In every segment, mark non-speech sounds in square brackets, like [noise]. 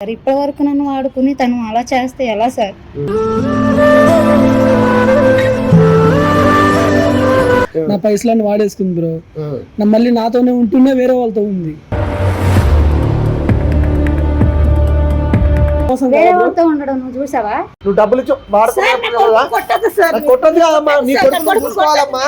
Sir ఇప్పటి వరకు నన్ను వాడుకుని తను అలా చేస్తే ఎలా సార్? నా పైసలన్నీ వాడేసుకుంది బ్రో. నా మళ్ళీ నాతోనే ఉంటున్నా వేరే వాళ్ళతో ఉంది. వేరే. వాళ్ళతో ఉండడం నువ్వు చూసావా? నువ్వు డబ్బులు ఇచ్చు కదా? కొట్టదు కదమ్మా. నీ కొడుకు చూసుకోవాలమ్మా.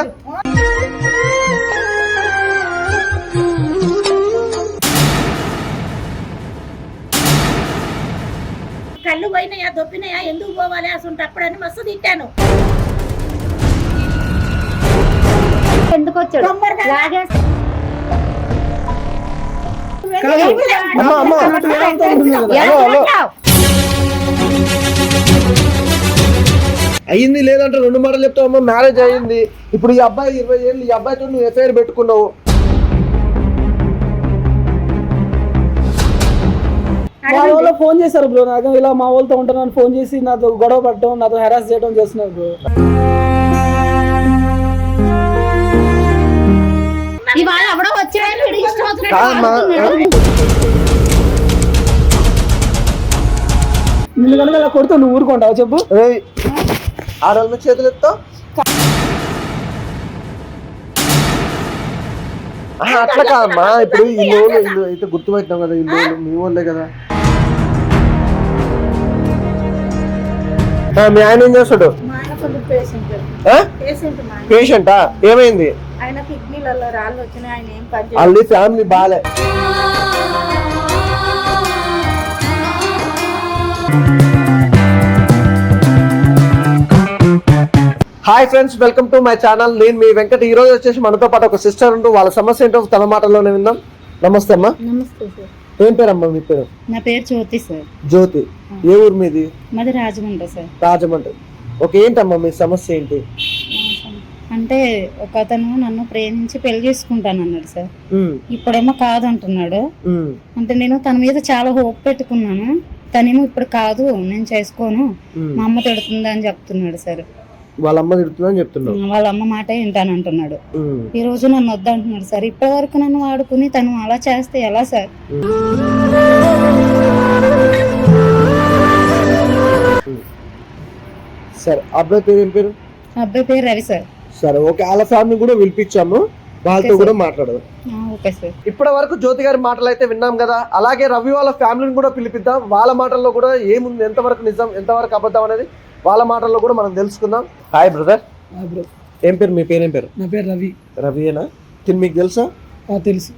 కళ్ళు పోయినాయా దొప్పినాయా ఎందుకు పోవాలి అసలు అప్పుడని మస్తు తిట్టాను. ఎందుకు వచ్చాడు? అయ్యింది లేదంటే రెండు మాటలు చెప్తావమ్మా మ్యారేజ్ అయ్యింది. ఇప్పుడు ఈ అబ్బాయి ఇరవై ఏళ్ళు ఈ అబ్బాయితో నువ్వు ఎఫ్ఐఆర్ పెట్టుకున్నావు. ఫోన్ చేశారు బ్రో. నాకు ఇలా మా వాళ్ళతో ఉంటున్నాను ఫోన్ చేసి నాతో గొడవ పడటం నాతో హెరాస్ చేయడం చేస్తున్నారు బ్రో. ఇవాళ ఎవడో వచ్చాడు వీడు ఇష్టం వచ్చినట్టు కాదమ్మా. వాడుతున్నాడు. నిన్ను కనుక ఇలా కొడితే నువ్వు ఊరుకుంటావు చెప్పు? ఏయ్, ఆడవాళ్ళ చేతులు ఎత్తావు? ఆహా, అట్లా కాదమ్మా. ఇప్పుడు ఈ లోన్లు ఇల్లు అయితే గుర్తుపెట్టినాం కదా ఈ లోన్లు మీ వాళ్ళే కదా. మీ ఆయన ఏం చేస్తాడు? పేషెంట్. ఏమైంది. వాళ్ళ ఫ్యామిలీ బాలే. Hi friends welcome to my channel. నేను మీ వెంకట్. ఈ రోజు వచ్చేసి మనతో పాటు ఒక సిస్టర్ ఉంటూ వాళ్ళ సమస్య ఏంటో తన మాటల్లోనే విందాం. నమస్తే అమ్మా. నమస్తే సార్. ఏం పేరమ్మా మీ పేరు? నా పేరు జ్యోతి సార్. జ్యోతి. ఏ ఊరు మీది? మాది రాజమండ్రి సార్. రాజమండ్రి. ఓకే ఏంటమ్మా మీ సమస్య ఏంటి? అంటే ఒక అతను నన్ను ప్రేమించి పెళ్ళి చేసుకుంటాను అన్నాడు సార్ ఇప్పుడేమో కాదంటున్నాడు. అంటే నేను తన మీద చాలా హోప్ పెట్టుకున్నాను. తనేమో ఇప్పుడు కాదు నేను చేసుకోను. మా అమ్మ తిడుతుంది అని చెప్తున్నాడు సార్. వాళ్ళ అమ్మ తిడుతుందని చెప్తున్నావు. వాళ్ళ అమ్మ మాట వింటానంటున్నాడు. ఉమ్, ఈ రోజు నన్ను వద్దంటున్నాడు సార్. ఇప్పటి వరకు నన్ను వాడుకుని తను అలా చేస్తే ఎలా సార్? సరే అబ్బాయి పేరు ఏం పేరు? అబ్బాయి పేరు రవి సార్. సరే ఓకే వాళ్ళ ఫ్యామిలీ కూడా పిలిపించాము వాళ్ళతో కూడా మాట్లాడదాం. ఇప్పటి వరకు జ్యోతి గారి మాటలు అయితే విన్నాం కదా అలాగే రవి వాళ్ళ ఫ్యామిలీని కూడా పిలిపిద్దాం. వాళ్ళ మాటల్లో కూడా ఏముంది ఎంతవరకు నిజం ఎంతవరకు అబద్ధం అనేది వాళ్ళ మాటల్లో కూడా మనం తెలుసుకుందాం. హాయ్ బ్రదర్ ఏం పేరు? మీ పేరేం పేరు? నా పేరు రవి. రవియేనా? తిని మీకు తెలుసా? తెలుసు.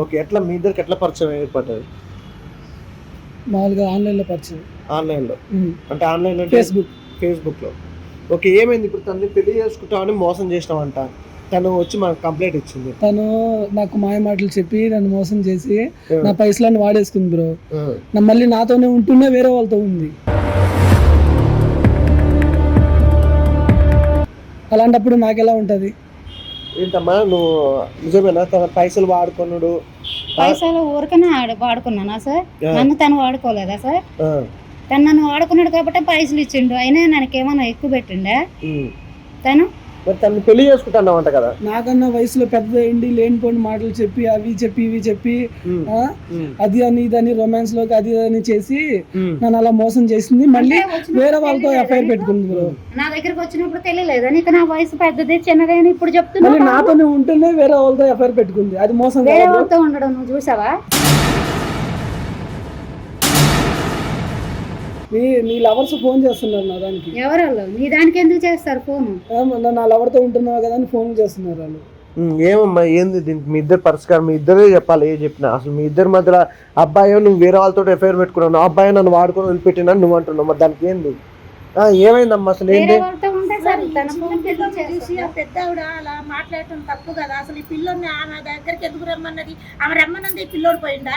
ఓకే ఎట్లా మీ ఇద్దరికి ఎట్లా పరిచయం ఏర్పడ్డది మామూలుగా ఆన్లైన్లో పరిచయం. ఆన్లైన్లో. అంటే ఆన్లైన్లో ఫేస్బుక్ ఫేస్బుక్లో ఓకే ఏమైంది? ఇప్పుడు తనని పెళ్ళి చేసుకుంటామని మోసం చేసినామంట తను వచ్చి మనకు కంప్లైంట్ ఇచ్చింది. తను నాకు మాయ మాటలు చెప్పి నన్ను మోసం చేసి నా పైసలన్నీ వాడేసుకుంది బ్రో. నా మళ్ళీ నాతోనే ఉంటున్నా వేరే వాళ్ళతో ఉంది. అలాంటప్పుడు నాకెలా ఉంటది? ఏంటమ్మా నువ్వు నిజమేనా? తన పైసలు వాడుకున్నాడు పైసలు ఊరికనే ఆడ వాడుకున్నానా సార్. నన్ను తను వాడుకోలేదా సార్? తను నన్ను వాడుకున్నాడు కాబట్టి పైసలు ఇచ్చిండు. అయినా ನನకేమన్నా ఎక్కువ పెట్టిండే. తను? మరి తను పెళ్ళి చేసుకుంటున్నావంట కదా? నాకన్నా వయసులో పెద్ద ఎండి లేనిపోని మాటలు చెప్పి అవి చెప్పి ఇవి చెప్పి అది అని ఇదని రొమాన్స్లోకి అది ఇది అని చేసి. నన్ను అలా మోసం చేసింది. మళ్ళీ వేరే వాళ్ళతో ఎఫ్ఐఆర్? పెట్టుకుంది బ్రో. నా దగ్గరికి వచ్చినప్పుడు తెలియలేదా నీకు? నా వయసు పెద్దది చిన్నది అని ఇప్పుడు మళ్ళీ చెప్తున్నా నాతోనే ఉంటేనే వేరే వాళ్ళతో ఎఫ్ఐఆర్ పెట్టుకుంది. అది మోసం వేరే వాళ్ళతో ఉండడం నువ్వు చూసావా? నీ నీ లవర్స్ ఫోన్ చేస్తున్నారు నా దానికి. ఎవరు వాళ్ళు? నీ దానికి ఎందుకు చేస్తారు ఫోను? ఏం, నా- లవర్తో ఉంటున్నావు కదా అని ఫోన్ చేస్తున్నారు వాళ్ళు. ఉమ్, ఏమమ్మా ఏంది దీనికి మీ ఇద్దరు పరిష్కారం? మీ ఇద్దరే చెప్పాలి ఏ చెప్పినా. అసలు మీ ఇద్దరి మధ్యలో అబ్బాయో నువ్వు వేరే వాళ్ళతో ఎఫ్ఐఆర్ పెట్టుకున్నావు అబ్బాయి నన్ను వాడుకొని వదిలిపెట్టినా నువ్వు అంటున్నావు. మరి దానికి ఏంది? ఆ, ఏమైందమ్మా అసలు ఏంటి వేరే వాళ్ళతో ఉంటే సరే తన ఫోన్ చూసి ఆ పెద్ద ఆవిడ అలా మాట్లాడటం తప్పు కదా? అసలు ఈ పిల్లోని ఆమె దగ్గరికి ఎందుకు రమ్మన్నది? ఆమె రమ్మన్నది ఈ పిల్లోడు పోయిందా?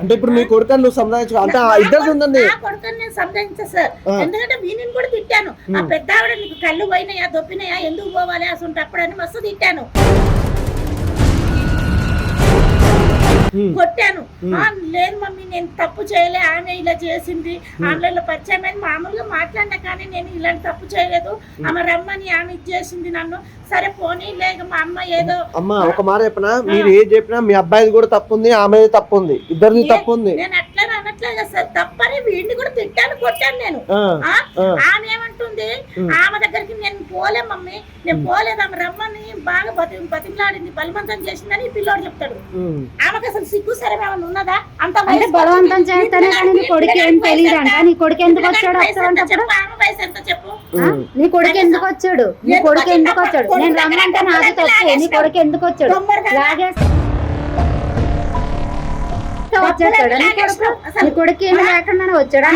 అంటే ఇప్పుడు మీ కొడుకని నువ్వు సంబంధించు అంటే ఆ ఇద్దరిది ఉందండి. నా కొడుకుని నేను సంప్రదించా సార్. ఎందుకంటే వీనిని కూడా తిట్టాను. ఆ. పెద్ద ఆవిడ నీకు కళ్ళు పోయినాయా దొప్పినాయా ఎందుకు పోవాలి? అసలు అప్పుడని మస్తు తిట్టాను. కొట్టాను. లేదు మమ్మీ నేను తప్పు చేయలే. ఆమె ఇలా చేసింది. ఆన్లైన్లో పరిచయం అని మామూలుగా మాట్లాడినా కానీ నేను ఇలాంటి తప్పు చేయలేదు. ఆమె రమ్మని ఆమె ఇది చేసింది నన్ను. సరే పోనీ లేక మా అమ్మ ఏదో అమ్మా ఒక మాట చెప్పినా? మీరు ఏది చెప్పినా మీ అబ్బాయిది కూడా తప్పు ఉంది ఆమెది తప్పు ఉంది. ఇద్దరిది తప్పు ఉంది. నేను అట్లా సార్ తప్పని వీడిని కూడా తిట్టాను కొట్టాను నేను. ఆమె ఏమంటుంది. ఆమె దగ్గరికి నేను పోలే మమ్మీ. నేను పోలేదు ఆమె రమ్మని బాగా బతి బతిమలాడింది బలవంతం చేసిందని ఈ పిల్లోడు చెప్తాడు. ఆమెకు అసలు సిగ్గు సరే ఏమైనా ఉన్నదా? అంత బలవంతం. చేస్తానే కానీ నీ కొడుకు ఏం తెలియదు అంట నీ కొడుకు ఎందుకు వచ్చాడు చెప్పు? ఆమె వయసు ఎంత చెప్పు? నీ కొడుకు ఎందుకు వచ్చాడు? నీ కొడుకు ఎందుకు వచ్చాడు? నేను రమ్మంటే నాది తప్పు. నీ కొడుకు ఎందుకు వచ్చాడు? లాగేస్తా. వచ్చేస్తాడు నీ కొడుకు నీ కొడుకు ఏమి లేకుండా వచ్చాడు?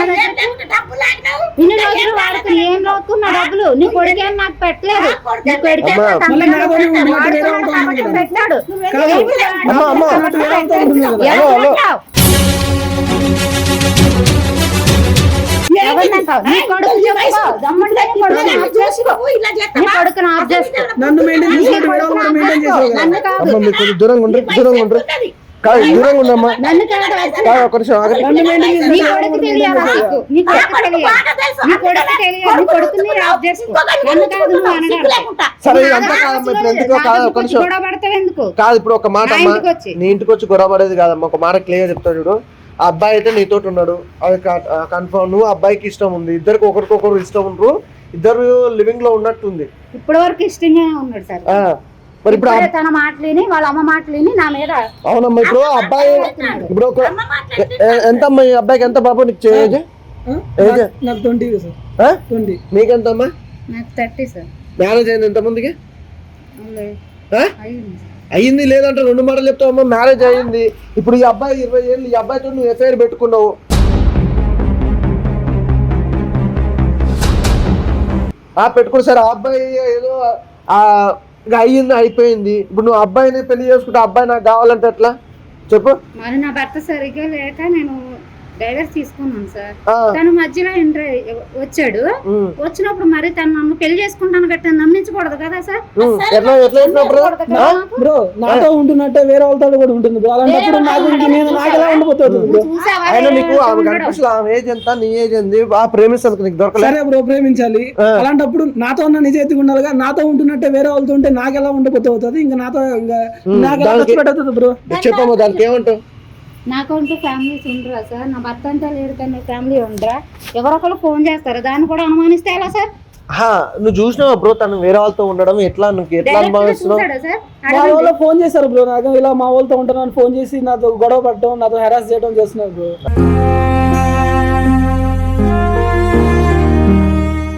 ఇన్ని రోజులు వాడుకుని ఏం లోతున్నా డబ్బులు? నీ కొడుకు ఏం నాకు పెట్టలేదు. నీ కొడుకు. పెట్టాడు. నన్ను దూరంగా ఉండరు దూరంగా ఉండరు. కాదు దూరంగా ఉండమ్మా నన్ను కాదు కాదు ఒక నిమిషం ఆగండి. నన్ను మెయింటైన్ నీ చేసినట్టు కొడుకు తెలియాలా నీకు నీ నా కొడుకు కొడుకు తెలియాలి బాగా తెలుసు. నీ కొడుకు తెలియాలి నీ కొడుకుని ఆఫ్ చేసుకో నన్ను కాదు నువ్వు సిగ్గు అనగాడు లేకుండా. సరే ఇదంతా కాదమ్మా ఇప్పుడు ఎందుకో కాదు ఒక నిమిషం. గొడవ పడతావు ఎందుకు? కాదు ఇప్పుడు ఒక మాట నా అమ్మా. ఇంటికి వచ్చి. నీ ఇంటికి వచ్చి గొడవ పడేది కాదమ్మా. ఒక మాట క్లియర్ చెప్తా చూడు. ఆ అబ్బాయి అయితే నీతో ఉన్నాడు. అది కన్ఫర్మ్ నువ్వు అబ్బాయికి ఇష్టం ఉంది. ఇద్దరికి ఒకరికొకరు ఇష్టం ఉండరు. ఇద్దరు లివింగ్లో ఉన్నట్టుంది. ఇప్పటి వరకు ఇష్టంగానే ఉన్నాడు సార్. ఆ, మరి ఇప్పుడు ఇప్పుడే తన మాటలేని వాళ్ళ అమ్మ మాటలేని నా మీద అవునమ్మా ఇప్పుడు అబ్బాయి ఇప్పుడు ఒక ఎంత అమ్మా ఈ అబ్బాయికి ఎంత బాబు నీకు ఏజ్? ఏజ్? నాకు- ట్వంటీ సార్ ఆ? ట్వంటీ నీకెంత అమ్మా నాకు థర్టీ సార్ మ్యారేజ్ అయింది ఎంత మందికి. ఆ? అయ్యింది. అయ్యింది లేదంటే రెండు మాటలు చెప్తావమ్మా మ్యారేజ్ అయ్యింది ఇప్పుడు ఈ అబ్బాయి ఇరవై ఏళ్ళు ఈ అబ్బాయితో నువ్వు ఎఫ్ఐఆర్ పెట్టుకున్నావు ఆ పెట్టుకుని సరే ఆ అబ్బాయి ఏదో ఆ ఇక అయ్యింది అయిపోయింది. ఇప్పుడు నువ్వు అబ్బాయిని పెళ్ళి చేసుకుంటే అబ్బాయి నాకు కావాలంటే ఎట్లా? చెప్పు. మరి నా భర్త సరిగ్గా లేక నేను డైవర్స్ తీసుకున్నాను సార్. తను మధ్యలో ఎంటర్ వచ్చాడు. వచ్చినప్పుడు మరి తను నన్ను పెళ్ళి చేసుకుంటాను గట్ట నమ్మించకూడదు కదా సార్? ఎట్లా ఎట్లా? బ్రో? నాతో ఉంటున్నట్టే వేరే వాళ్ళతో కూడా ఉంటుంది బ్రో. అలాంటప్పుడు నాకు నేను నాకు ఎలా ఉండిపోతుంది బ్రో? చూసావా? ఆయన వేరే నీకు వాళ్ళతో ఆమె ఉండడం? కనిపిస్తుంది ఆమె ఏజ్ ఎంత? నీ ఏజ్ ఎంత? ఆ ప్రేమిస్తుంది నీకు దొరకలేదు సరే బ్రో ప్రేమించాలి. అలాంటప్పుడు నాతో ఉన్న నిజాయితీ ఉండాలిగా. నాతో ఉంటున్నట్టే వేరే వాళ్ళతో ఉంటే నాకు ఎలా ఉండిపోతే అవుతుంది? ఇంకా నాతో ఇంకా నాకు బ్రో? చెప్పమ్మా దానికి ఏమంటావు? నాకంటూ ఫ్యామిలీస్ ఉండరా సార్? నా భర్త అంతా లేడు కానీ ఫ్యామిలీ ఉండరా? ఎవరొకరు ఫోన్ చేస్తారు? దాన్ని కూడా అనుమానిస్తే ఎలా సార్? నువ్వు చూసినావా బ్రో తను వేరే వాళ్ళతో ఉండడం? ఎట్లా నువ్వు ఎట్లా అనుభవిస్తున్నావు? మా వాళ్ళు ఫోన్ చేశారు బ్రో నాకు. ఇలా మా వాళ్ళతో ఉంటున్నాను ఫోన్ చేసి నాతో గొడవ పడటం నాతో హెరాస్ చేయడం చేస్తున్నారు బ్రో.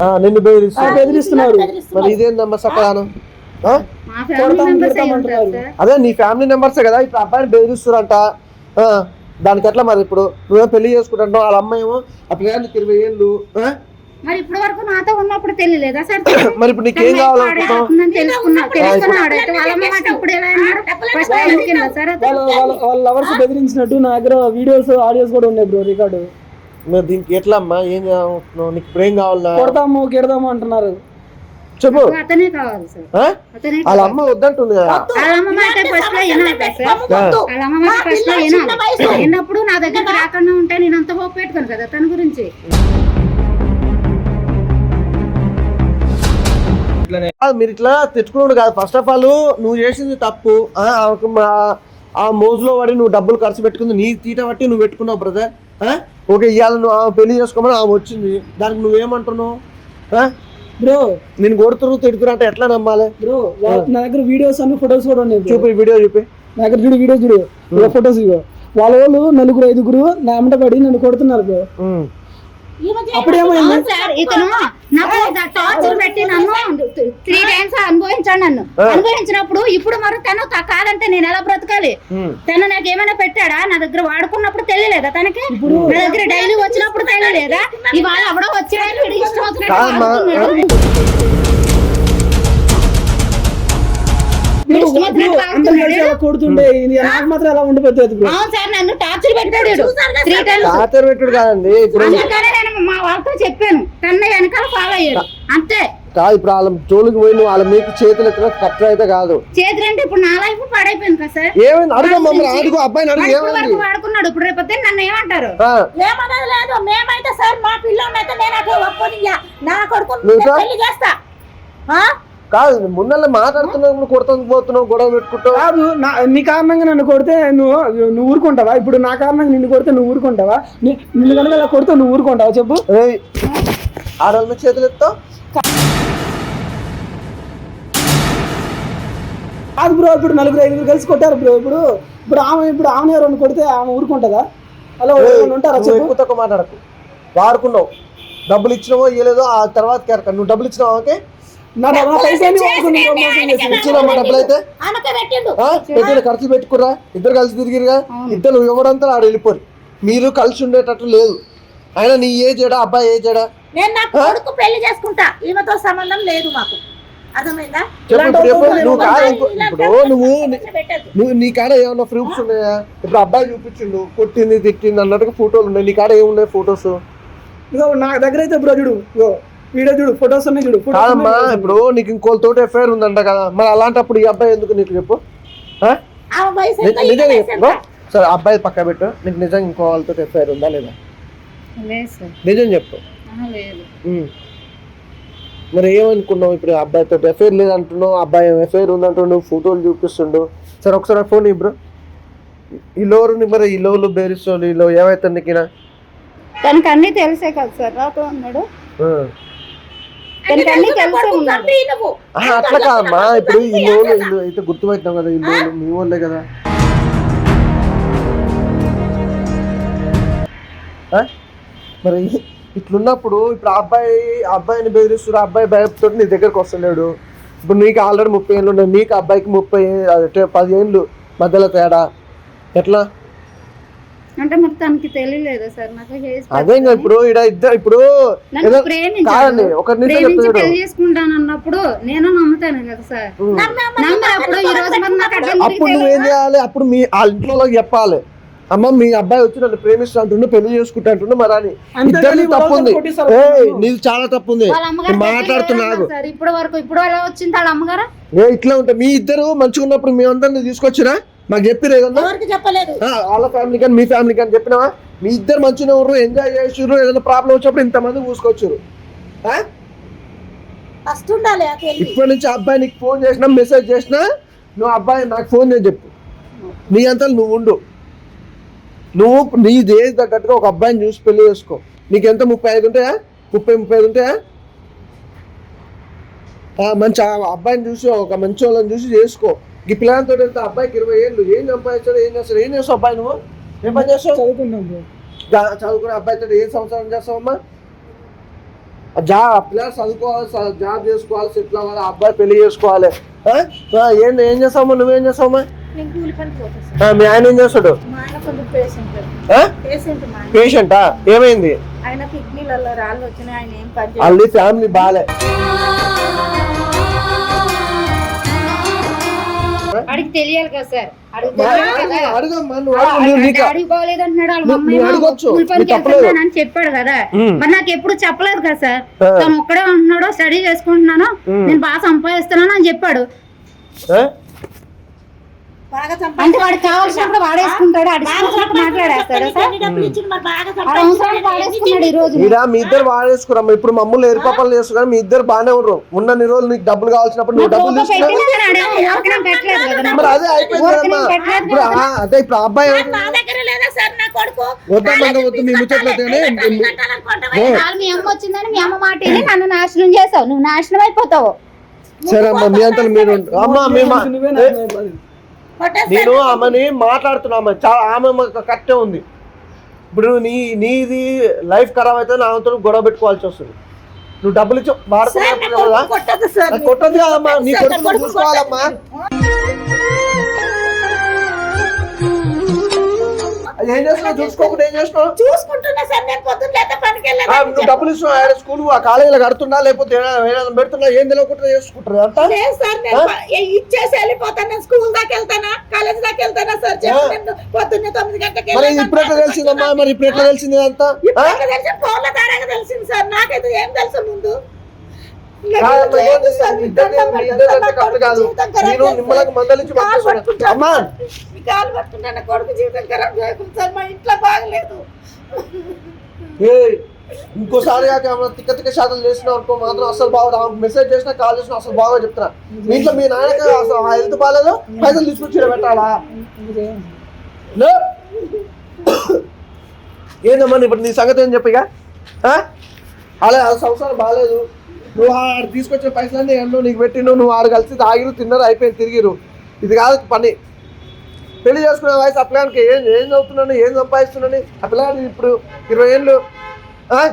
ఆ, నిన్ను బెదిరిస్తున్నా బెదిరిస్తున్నారు. మరి ఇదేందమ్మా. సార్? అదే నీ ఫ్యామిలీ మెంబర్సే కదా? ఇప్పుడు అబ్బాయిని బెదిరిస్తురంట ఆ, దానికి ఎట్లా మరి ఇప్పుడు? నువ్వేం పెళ్ళి చేసుకుంటావు వాళ్ళ అమ్మాయి ఏమో? ఆ పిల్లగానికి ఇరవై ఏళ్ళు? మరి ఇప్పటి వరకు నాతో ఉన్నప్పుడు తెలియలేదా సార్ [coughs] మరి ఇప్పుడు నీకేం కావాలనుకుంటావు పాడైపోతుందని తెలుసుకున్నా తెలుసుకున్నాడు అయితే వాళ్ళ అమ్మ మాట ఇప్పుడు ఎలా అన్నారు? ఫస్ట్ టైం కింద సార్ అది? వాళ్ళ వాళ్ళ వాళ్ళ లవర్స్ బెదిరించినట్టు నా దగ్గర వీడియోస్ ఆడియోస్ కూడా ఉన్నాయి బ్రో రికార్డు మరి దీనికి ఎట్లా అమ్మా ఏం నీకు ఇప్పుడు ఏం కావాలా కొడతాము కెడదాము అంటున్నారు. చెప్పు. అతనే కావాలి సార్. ఆ? అతనే వాళ్ళ అమ్మ వద్దంటుంది కదా. వాళ్ళ అమ్మ మాట ఫస్ట్లో వినాలి కదా సార్. వద్దు. వాళ్ళ అమ్మ మాట ఫస్ట్లో వినాలి. విన్నప్పుడు నా దగ్గరికి రాకుండా ఉంటే నేను అంత హోప్ పెట్టుకోను కదా తన గురించి. మీరు ఇట్లా తెచ్చుకున్నాడు కాదు. ఫస్ట్ ఆఫ్ ఆల్ నువ్వు చేసింది తప్పు. ఆ, మోజులో పడి నువ్వు డబ్బులు ఖర్చు పెట్టుకుంది. నీ తీట బట్టి నువ్వు పెట్టుకున్నావు బ్రదర్ ఓకే ఇవాళ నువ్వు ఆమె పెళ్ళి చేసుకోమని ఆమె వచ్చింది. దానికి నువ్వేమంటున్నావు? బ్రో. నేను కొడుతురు తిడుతురు అంటే ఎట్లా నమ్మాలి? బ్రో నా దగ్గర వీడియోస్ అన్ని ఫొటోస్ కూడా ఉన్నాయి. చూపి వీడియో చూపి. నా దగ్గర చూడు వీడియో చూడు. ఫొటోస్ ఇగో వాళ్ళ వాళ్ళు నలుగురు ఐదుగురు నా అమ్మట పడి నన్ను కొడుతున్నారు బ్రో. ఉమ్. ఈమె చేయడం అప్పుడు ఏమైంది అవును సార్ ఇతను నాకు టార్చర్ పెట్టి నన్ను త్రీ టైమ్స్ అనుభవించాడు నన్ను. అనుభవించినప్పుడు ఇప్పుడు మరి తను కాదంటే నేను ఎలా బ్రతకాలి. తను నాకు ఏమైనా పెట్టాడా? నా దగ్గర వాడుకున్నప్పుడు తెలియలేదా తనకి? నా దగ్గర డైలీ వచ్చినప్పుడు తెలియలేదా? ఇవాళ ఎవడో వచ్చాడని వీడు ఇష్టం వచ్చినట్టు టార్చర్ పెట్టాడు కాదండి ఇప్పుడు వాళ్ళతో చెప్పాను. కన్న వెనకాల ఫాలో అయ్యాడు. అంతే. కాదు ఇప్పుడు వాళ్ళ జోలికి పోయి నువ్వు వాళ్ళ మీకు చేతులు ఎత్తిన కరెక్ట్ అయితే కాదు. చేతులు అంటే ఇప్పుడు నా లైఫ్ పాడైపోయింది కదా సార్? ఏమైంది? అడుగు మమ్మల్ని అడుగు. అబ్బాయిని అడుగు. ఏమైంది? వరకు వాడుకున్నాడు ఇప్పుడు రేపొద్దు నన్ను ఏమంటారు? ఏమన్నది లేదు. మేమైతే సార్ మా పిల్లోనైతే నేను అట్లా ఒప్పుకోనియ్యా. నా కొడుకు? పెళ్ళి చేస్తా. ఆ? కాదు ముందర మాట్లాడుతున్నావు కొడుతుంది పోతున్నావు గొడవ పెట్టుకుంటావు. కాదు నా నీ కారణంగా నన్ను కొడితే నువ్వు నువ్వు ఊరుకుంటావా? ఇప్పుడు నా కారణంగా నిన్ను కొడితే నువ్వు ఊరుకుంటావా? నిన్ను కనుక ఇలా కొడితే నువ్వు ఊరుకుంటావా? చెప్పు. ఆడవాళ్ళ చేతులు ఎత్తావు కాదు బ్రో ఇప్పుడు నలుగురు ఐదుగురు కలిసి కొట్టారు బ్రో. ఇప్పుడు ఇప్పుడు ఆమె ఇప్పుడు ఆమె ఎవరైనా కొడితే ఆమె ఊరుకుంటుందా? అలా ఉంటారా? చెప్పు. తక్కువ మాట్లాడకు. వాడుకున్నావు. డబ్బులు ఇచ్చినావో ఇవ్వలేదో ఆ తర్వాత కేరక నువ్వు డబ్బులు ఇచ్చినావు ఓకే నా నా పైసలు ఖర్చులు పెట్టుకురా ఇద్దరు కలిసి తిరిగిరుగా ఇద్దరు ఎవడంతా ఆడ వెళ్ళిపోరు. మీరు కలిసి ఉండేటట్టు లేదు. అయినా నీ ఏ చేయడా అబ్బాయి ఏ చేయడా నేను నా కొడుకు పెళ్ళి చేసుకుంటా. ఈమెతో సంబంధం లేదు మాకు. నువ్వు కాదు ఇంకో- ఇలాంటి ఇప్పుడు నువ్వు పెట్టద్దు. నువ్వు నీ కాడ ఏమన్నా ప్రూఫ్స్ ఉన్నాయా? ఇప్పుడు అబ్బాయి చూపించిండు కొట్టింది తిట్టింది అన్నట్టుగా ఫోటోలు ఉన్నాయి. నీ కాడ ఏమున్నాయి ఫొటోస్? ఇగో నా దగ్గర అయితే బ్రో చూడు ఇగో. వీడియో చూడు ఫొటోస్ ఉన్నాయి చూడు కాదమ్మా. ఇప్పుడు నీకు ఇంకోళ్ళతో ఎఫ్ఐఆర్ ఉందంట కదా. మరి అలాంటప్పుడు ఈ అబ్బాయి ఎందుకు నీకు చెప్పు? నిజంగా చెప్పు? సరే అబ్బాయి పక్క పెట్టు. నీకు నిజంగా ఇంకో వాళ్ళతో ఎఫ్ఐఆర్ ఉందా లేదా? లేదు సార్. నిజం చెప్పు. మరి ఏమనుకున్నావు ఇప్పుడు అబ్బాయితో ఎఫ్ఐఆర్ లేదంటున్నావు? అబ్బాయి ఎఫ్ఐఆర్ ఉందంటున్నావు? ఫోటోలు చూపిస్తుండు. సరే ఒకసారి ఫోన్ ఇబ్రు ఈ లోరు మరి ఈ లోలు బేరిస్తోలు ఈ లో ఏమైతే నీకు తనకు అన్ని తెలిసే కదా సార్. నాతో ఉన్నాడు. అట్లా కాదమ్మా. ఇప్పుడు ఈ లోలు ఇల్లు అయితే గుర్తుపెట్టినావు కదా ఈ మీ వాళ్ళే కదా? మరి ఇట్లున్నప్పుడు ఇప్పుడు ఆ అబ్బాయి అబ్బాయిని బెదిరిస్తున్నారు ఆ అబ్బాయి భయపడుతూ నీ దగ్గరకు వస్తలేడు ఇప్పుడు నీకు ఆల్రెడీ ముప్పై ఏళ్ళు ఉన్నాయి నీకు అబ్బాయికి ముప్పై పది ఏళ్ళు మధ్యలో తేడా. ఎట్లా? అంటే మరి తనకి తెలియలేదు సార్? నాకు చేసి అదే ఇంకా ఇప్పుడు ఈడ ఇద్దరు ఇప్పుడు ప్రేమించాడు కాదండి ఒక నిమిషం ప్రేమించి చెప్తాడు పెళ్ళి చేసుకుంటాను అన్నప్పుడు నేను నమ్ముతాను కదా సార్. నమ్మినప్పుడు ఈ రోజు మరి నాకు అడ్డం అప్పుడు నువ్వేం చేయాలి? అప్పుడు మీ ఆ ఇంట్లో చెప్పాలి. అమ్మ మీ అబ్బాయి వచ్చి నన్ను ప్రేమిస్తా అంటుండు పెళ్ళి చేసుకుంటా అంటుండు మరి అని. ఇద్దరిని తప్పు ఉంది. నీది చాలా తప్పు ఉంది. వాళ్ళ సార్. ఇప్పుడు వరకు ఇప్పుడు ఎలా వచ్చింది వాళ్ళ అమ్మగారు? ఏ ఇట్లా ఉంటా మీ ఇద్దరు మంచిగా ఉన్నప్పుడు మీ అందరిని తీసుకొచ్చిరా? మాకు చెప్పిరు ఎవరికి చెప్పలేదు. వాళ్ళ ఫ్యామిలీ కానీ మీ ఫ్యామిలీ కానీ చెప్పినావా? మీ ఇద్దరు మంచిగా ఉన్నారు ఎంజాయ్ చేసిర్రు ఏదైనా ప్రాబ్లం వచ్చినప్పుడు ఇంతమంది చూసుకొచ్చారు ఫస్ట్ ఉండాలి ఇప్పటి నుంచి అబ్బాయి నీకు ఫోన్ చేసినా మెసేజ్ చేసినా నువ్వు అబ్బాయి నాకు ఫోన్ చేసి చెప్పు. నీ అంతా నువ్వు ఉండు. నువ్వు నీ దేశ తగ్గట్టుగా ఒక అబ్బాయిని చూసి పెళ్ళి చేసుకో. నీకు ఎంత ముప్పై ఐదు ఉంటాయా? ముప్పై ముప్పై ఐదు ఉంటాయా? మంచి అబ్బాయిని చూసి ఒక మంచి వాళ్ళని చూసి చేసుకో. ఈ పిల్లలతో వెళ్తే అబ్బాయికి ఇరవై ఏళ్ళు. ఏం సంపాదించాడు ఏం చేస్తాడు? ఏం చేస్తావు అబ్బాయి నువ్వు? ఏం పని చేస్తావు? చదువుకుంటాం చదువుకునే అబ్బాయితో ఏం సంవత్సరం చేస్తావమ్మా? ఆ జా పిల్లలు చదువుకోవాలి జాబ్ చేసుకోవాలి సెటిల్ అవ్వాలి అబ్బాయి పెళ్ళి చేసుకోవాలి. ఏం ఏం చేస్తావమ్మా? నువ్వేం చేస్తావమ్మా? మీ ఆయన ఏం చేస్తాడు? పేషెంట్ ఆ? పేషెంట్ మా ఆయన. పేషెంటా ఏమైంది? ఆయన కిడ్నీలలో రాళ్ళు నువ్వు తప్పలేదు. వెళ్తున్నాను అని చెప్పాడు కదా. మరి నాకు ఎప్పుడు చెప్పలేదు కదా సార్. తను ఒక్కడే ఉంటున్నాడు స్టడీ చేసుకుంటున్నాను. నేను బాగా సంపాదిస్తున్నాను అని చెప్పాడు అంటే వాడికి కావాల్సినప్పుడు వాడేసుకుంటాడు వాడి వచ్చినట్టు మాట్లాడేస్తాడు వాడు వాడేసుకున్నాడు ఈ రోజు ఈడ మీ ఇద్దరు వాడేసుకురమ్మా ఇప్పుడు మమ్మల్ని ఏర్పాపాలు చేసుకురా మీ ఇద్దరు బాగానే ఉన్నారు ఉన్నన్ని రోజులు నీకు డబ్బులు కావాల్సినప్పుడు నువ్వు డబ్బులు. మరి అదే అయిపోయింది ఇప్పుడు అదే ఇప్పుడు అబ్బాయి నా దగ్గర లేదా సార్? నా కొడుకు? వద్దమ్మా వద్దు మీ ముచ్చట్లు వద్దని ఏ, వాళ్ళు మీ అమ్మ వచ్చిందని మీ అమ్మ మాట విని నన్ను నాశనం చేసావు. నువ్వు నాశనం అయిపోతావు. సరే అమ్మా మీ అంతలు మీరు. అమ్మా మేము నేను ఆమెని మాట్లాడుతున్నా అమ్మ చాలా ఆమె కరెక్టే ఉంది. ఇప్పుడు నీ నీది లైఫ్ ఖరాబ్ అయితే నా ఆమెతో గొడవ పెట్టుకోవాల్సి వస్తుంది. నువ్వు డబ్బులు ఇచ్చి వాడుకున్నప్పుడు కదా? కొట్టదు సార్ నాకు కొట్టదు కదమ్మా నీ కొడుకు చూసుకోవాలమ్మా. ఏం చేస్తున్నావు? చూసుకోకుండా ఏం చేస్తున్నావు? చూసుకుంటున్నా సార్ నేను పొద్దున్న పనికి ఆ, నువ్వు డబ్బులు ఇస్తున్నావు ఆడ స్కూల్ ఆ కాలేజీలో కడుతున్నా లేకపోతే పెడుతున్నా ఏం తెలియకుండా చేసుకుంటారు లేదు సార్ నేను ఇచ్చేసి వెళ్ళిపోతాను నేను స్కూల్ దాకా వెళ్తానా? కాలేజ్ దాకా వెళ్తానా సార్? చెప్పు నేను పొద్దున్నే తొమ్మిది గంటలకు మరి. ఇప్పుడు ఎట్లా తెలిసిందమ్మా? మరి ఇప్పుడు ఎట్లా తెలిసింది అంతా ఇప్పుడు ఎట్లా తెలిసి ఫోన్ల ద్వారా తెలిసింది సార్ నాకైతే ఏం తెలుసు ముందు? నేను. నిమ్మలకు మందలించి అమ్మా సార్. ఈ కాలు పట్టుకుంటాను నా కొడుకు జీవితం ఖరాబ్ చేయకుండా సార్ మా ఇంట్లో బాగలేదు. ఏయ్, ఇంకోసారి తిక్క తిక్క శాతం చేసినావు అనుకో మాత్రం అసలు బాగా మెసేజ్ చేసినా కాల్ చేసినా అసలు బాగా చెప్తున్నా. మీ ఇంట్లో మీ నాయనకి అసలు హెల్త్ బాగాలేదు పైసలు తీసుకొచ్చి పెట్టాలా. ఏందమ్మా ఇప్పుడు నీ సంగతి ఏం చెప్పిగా అలా ఆ సంవత్సరం బాగాలేదు. నువ్వు ఆడ తీసుకొచ్చిన పైసలన్నీ ఎన్నో నీకు పెట్టిను నువ్వు ఆడ కలిసి తాగిరు తిన్నారు అయిపోయింది తిరిగిరు. ఇది కాదు పని. పెళ్ళి చేసుకునే వయసు ఆ పిల్లానికి ఏం ఏం చదువుతున్నాను ఏం సంపాదిస్తున్నాను? ఆ పిల్లాడికి ఇప్పుడు ఇరవై ఏళ్ళు.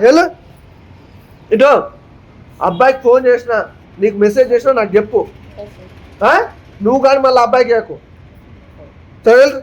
వెళ్ళు. ఇటో అబ్బాయికి ఫోన్ చేసిన నీకు మెసేజ్ చేసినా నాకు చెప్పు? నువ్వు కానీ మళ్ళీ అబ్బాయికి సరే వెళ్ళు.